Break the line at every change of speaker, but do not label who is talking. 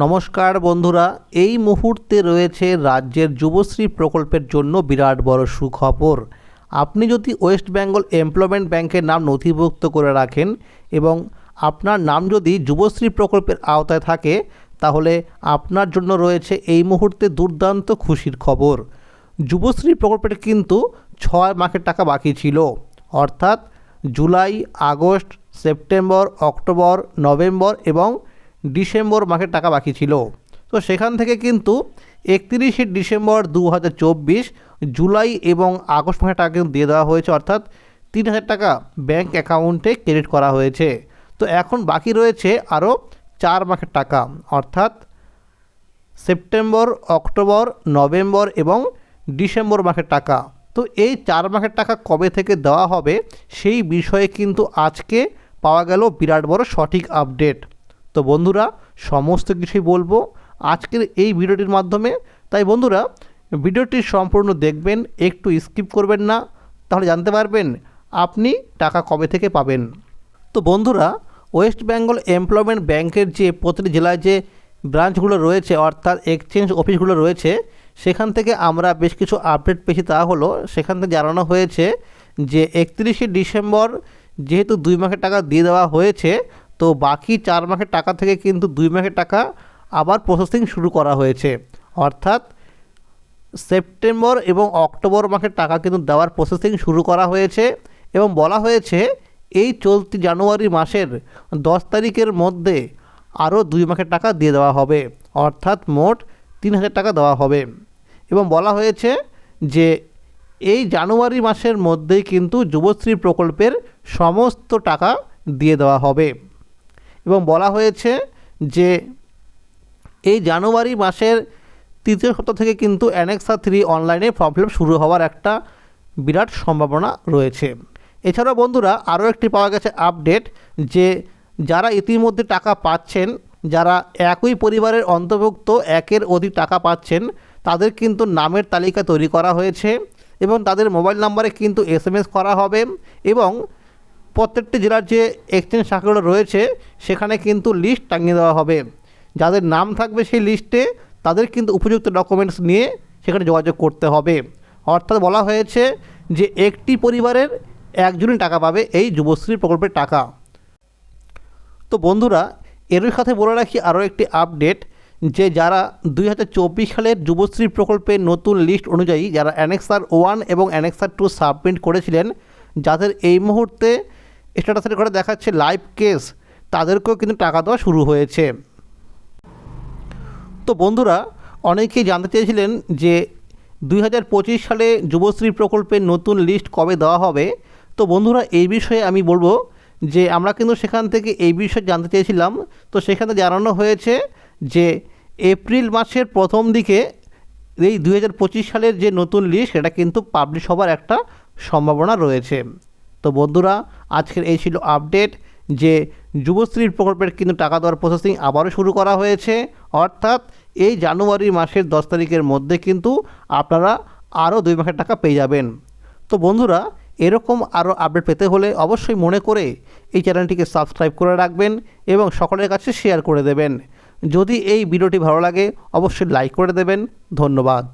নমস্কার বন্ধুরা, এই মুহূর্তে রয়েছে রাজ্যের যুবশ্রী প্রকল্পের জন্য বিরাট বড় সুখবর। আপনি যদি ওয়েস্ট বেঙ্গল এমপ্লয়মেন্ট ব্যাংকের নাম নথিভুক্ত করে রাখেন এবং আপনার নাম যদি যুবশ্রী প্রকল্পের আওতায় থাকে, তাহলে আপনার জন্য রয়েছে এই মুহূর্তে দুর্দান্ত খুশির খবর। যুবশ্রী প্রকল্পের কিন্তু ছয় মাসের টাকা বাকি ছিল। অর্থাৎ July, August, September, October, November এবং ডিসেম্বর মাসের টাকা বাকি ছিল। তো সেখান থেকে কিন্তু একত্রিশে ডিসেম্বর দু হাজার চব্বিশ জুলাই এবং আগস্ট মাসের টাকা কিন্তু দিয়ে দেওয়া হয়েছে, অর্থাৎ তিন হাজার টাকা ব্যাঙ্ক অ্যাকাউন্টে ক্রেডিট করা হয়েছে। তো এখন বাকি রয়েছে আরও চার মাসের টাকা, অর্থাৎ সেপ্টেম্বর, অক্টোবর, নভেম্বর এবং ডিসেম্বর মাসের টাকা। তো এই চার মাসের টাকা কবে থেকে দেওয়া হবে সেই বিষয়ে কিন্তু আজকে পাওয়া গেল বিরাট বড় সঠিক আপডেট। তো বন্ধুরা, সমস্ত কিছুই বলব আজকের এই ভিডিওটির মাধ্যমে। তাই বন্ধুরা, ভিডিওটি সম্পূর্ণ দেখবেন, একটু স্কিপ করবেন না, তাহলে জানতে পারবেন আপনি টাকা কবে থেকে পাবেন। তো বন্ধুরা, ওয়েস্ট বেঙ্গল এমপ্লয়মেন্ট ব্যাংকের যে প্রতিটি জেলায় যে ব্রাঞ্চগুলো রয়েছে, অর্থাৎ এক্সচেঞ্জ অফিসগুলো রয়েছে, সেখান থেকে আমরা বেশ কিছু আপডেট পেয়েছি। তা হলো, সেখান থেকে জানানো হয়েছে যে একত্রিশে ডিসেম্বর যেহেতু দুই মাসের টাকা দিয়ে দেওয়া হয়েছে তো বাকি চার মাসের টাকা থেকে কিন্তু দুই মাসের টাকা আবার প্রসেসিং শুরু করা হয়েছে। অর্থাৎ সেপ্টেম্বর এবং অক্টোবর মাসের টাকা কিন্তু দেওয়ার প্রসেসিং শুরু করা হয়েছে এবং বলা হয়েছে এই চলতি জানুয়ারি মাসের দশ তারিখের মধ্যে আরও দুই মাসের টাকা দিয়ে দেওয়া হবে। অর্থাৎ মোট তিন হাজার টাকা দেওয়া হবে। এবং বলা হয়েছে যে এই জানুয়ারি মাসের মধ্যেই কিন্তু যুবশ্রী প্রকল্পের সমস্ত টাকা দিয়ে দেওয়া হবে। এবং বলা হয়েছে যে এই জানুয়ারি মাসের তৃতীয় সপ্তাহ থেকে কিন্তু অ্যানেক্সা থ্রি অনলাইনে প্রবলেম শুরু হওয়ার একটা বিরাট সম্ভাবনা রয়েছে। এছাড়াও বন্ধুরা, আরও একটি পাওয়া গেছে আপডেট যে যারা ইতিমধ্যে টাকা পাচ্ছেন, যারা একই পরিবারের অন্তর্ভুক্ত, একের অধিক টাকা পাচ্ছেন, তাদের কিন্তু নামের তালিকা তৈরি করা হয়েছে এবং তাদের মোবাইল নাম্বারে কিন্তু এস করা হবে এবং প্রত্যেকটি জেলার যে এক্সচেঞ্জ শাখাগুলো রয়েছে, সেখানে কিন্তু লিস্ট টাঙিয়ে দেওয়া হবে। যাদের নাম থাকবে সেই লিস্টে তাদের কিন্তু উপযুক্ত ডকুমেন্টস নিয়ে সেখানে যোগাযোগ করতে হবে। অর্থাৎ বলা হয়েছে যে, একটি পরিবারের একজনই টাকা পাবে এই যুবশ্রী প্রকল্পের টাকা। তো বন্ধুরা, এরই সাথে বলে রাখি আরও একটি আপডেট যে, যারা দুই হাজার চব্বিশ সালের যুবশ্রী প্রকল্পের নতুন লিস্ট অনুযায়ী, যারা অ্যানেক্সার ওয়ান এবং অ্যানেক্সার টু সাবমিট করেছিলেন, যাদের এই মুহূর্তে স্ট্যাটাসের ঘরে দেখাচ্ছে লাইভ কেস তাদেরকেও কিন্তু টাকা দেওয়া শুরু হয়েছে। তো বন্ধুরা, অনেকেই জানতে চেয়েছিলেন যে দুই হাজার পঁচিশ সালে যুবশ্রী প্রকল্পের নতুন লিস্ট কবে দেওয়া হবে। তো বন্ধুরা, এই বিষয়ে আমি বলব যে আমরা কিন্তু সেখান থেকে এই বিষয়ে জানতে চেয়েছিলাম। তো সেখানে জানানো হয়েছে যে এপ্রিল মাসের প্রথম দিকে এই দুই হাজার পঁচিশ সালের যে নতুন লিস্ট সেটা কিন্তু পাবলিশ হবার একটা সম্ভাবনা রয়েছে। তো বন্ধুরা, আজকের এই ছিল আপডেট যে যুবশ্রী প্রকল্পের কিন্তু টাকা দেওয়ার প্রসেসিং আবারও শুরু করা হয়েছে। অর্থাৎ এই জানুয়ারি মাসের দশ তারিখের মধ্যে কিন্তু আপনারা আরও দুই মাসের টাকা পেয়ে যাবেন। তো বন্ধুরা, এরকম আরও আপডেট পেতে হলে অবশ্যই মনে করে এই চ্যানেলটিকে সাবস্ক্রাইব করে রাখবেন এবং সকলের কাছে শেয়ার করে দেবেন। যদি এই ভিডিওটি ভালো লাগে, অবশ্যই লাইক করে দেবেন। ধন্যবাদ।